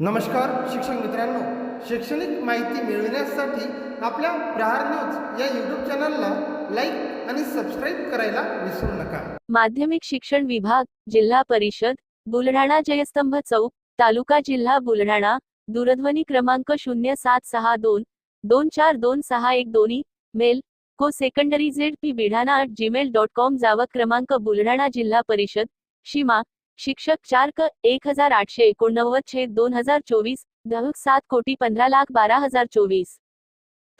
नमस्कार शिक्षक मित्रांनो. शैक्षणिक माहिती मिळविण्यासाठी आपल्या प्रहार न्यूज या यूट्यूब चॅनलला लाईक आणि सबस्क्राईब करायला विसरू नका. माध्यमिक शिक्षण विभाग जिल्हा परिषद बुलढाणा जयस्तंभ चौक तालुका जिल्हा बुलढाणा दूरध्वनी क्रमांक शून्य सात सहा दोन दोन चार दोन सहा एक दोन्ही मेल को सेकंडरी झेड पी बिढाणा अट जीमेल डॉट कॉम जावा क्रमांक बुलढाणा जिल्हा परिषद शिमा शिक्षक चार क एक हजार आठशे एकोणनव्वद छेद दोन हजार चोवीस दह सात कोटी पंधरा लाख बारा हजार चोवीस.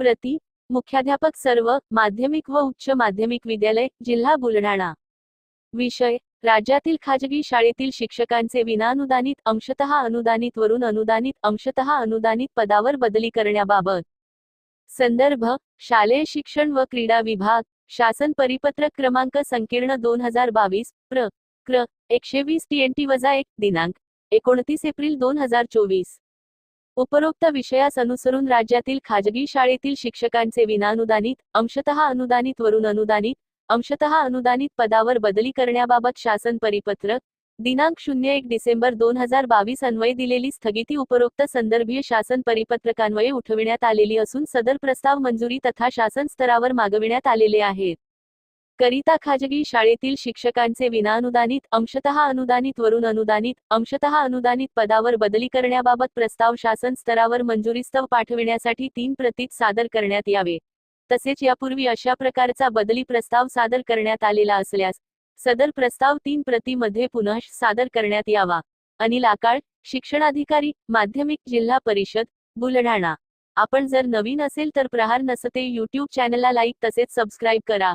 प्रति मुख्याध्यापक सर्व माध्यमिक व उच्च माध्यमिक विद्यालय जिल्हा बुलढाणा. विषय राज्यातील खाजगी शाळेतील शिक्षकांचे विनानुदानित अंशतः अनुदानित वरून अनुदानित अंशतः अनुदानित पदावर बदली करण्याबाबत. संदर्भ शालेय शिक्षण व क्रीडा विभाग शासन परिपत्रक क्रमांक संकीर्ण दोन हजार बावीस प्र. क्र एकशे वीस टीएनटी वजा एक दिनांक एकोणतीस एप्रिल दोन हजार चोवीस. उपरोक्त विषयास अनुसरून राज्यातील खाजगी शाळेतील शिक्षकांचे विनानुदानित अंशतः अनुदानित वरून अनुदानित अंशतः अनुदानित पदावर बदली करण्याबाबत शासन परिपत्रक दिनांक शून्य एक डिसेंबर दोन हजार बावीस अन्वये दिलेली स्थगिती उपरोक्त संदर्भीय शासन परिपत्रकान्वये उठविण्यात आलेली असून सदर प्रस्ताव मंजुरी तथा शासन स्तरावर मागविण्यात आलेले आहेत. करिता खाजगी शाळेतील शिक्षकांचे विनाअनुदानित अंशतः अनुदानित वरून अनुदानित अंशतः अनुदानित पदावर बदली करण्याबाबत प्रस्ताव शासन स्तरावर मंजुरीस्तव पाठविण्यासाठी तीन प्रतीत सादर करण्यात यावे. तसेच यापूर्वी अशा प्रकारचा बदली प्रस्ताव सादर करण्यात आलेला असल्यास सदर प्रस्ताव तीन प्रतीमध्ये पुनः सादर करण्यात यावा. अनिल आकाळ शिक्षणाधिकारी माध्यमिक जिल्हा परिषद बुलढाणा. आपण जर नवीन असेल तर प्रहार नसते यूट्यूब चॅनलला लाईक तसेच सबस्क्राईब करा.